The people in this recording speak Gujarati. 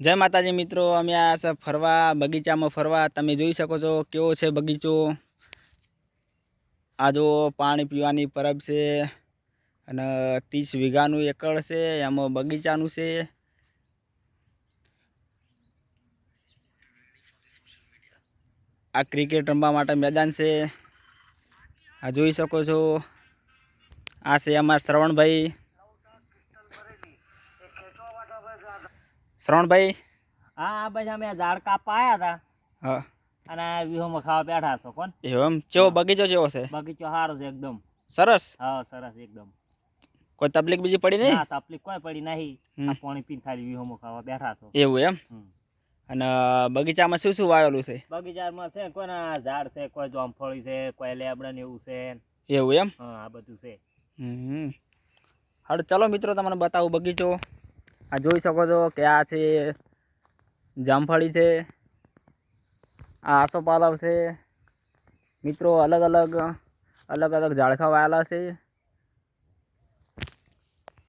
જય માતાજી મિત્રો, અમે આ ફરવા, બગીચામાં ફરવા. તમે જોઈ શકો છો કેવો છે બગીચો. આ જો પાણી પીવાની પરબ છે અને ત્રીસ વીઘાનું એકડ છે, એમાં બગીચાનું છે. આ ક્રિકેટ રમવા માટે મેદાન છે. આ જોઈ શકો છો. આ છે અમારા શ્રવણભાઈ. શ્રવણભાઈ? હા પછી અમે ઝાડ કાપવા આવ્યા હતા હા. અને વિહોમાં ખાવા બેઠા છો કોણ? એમ? કેવો બગીચો કેવો છે? બગીચો સારો છે એકદમ. સરસ? હા સરસ એકદમ. કોઈ તકલીફ બીજી પડી નહીં? ના તકલીફ કોઈ પડી નહીં. આ પાણી પીને ખાલી વિહોમાં ખાવા બેઠા છો. એવું એમ? અને બગીચામાં શું શું વાવેલું છે? બગીચામાં છે કોઈ ઝાડ છે કોઈ જામફળી છે કોઈ લેબડા ને એવું છે. એવું એમ? હા આ બધું છે. હમ. હાલો ચલો મિત્રો તમને બતાવું બગીચો. આ જોઈ શકો છો કે આ છે જામફળી છે, આ આસોપાલવ છે. મિત્રો અલગ અલગ અલગ અલગ ઝાડખા વાયેલા છે.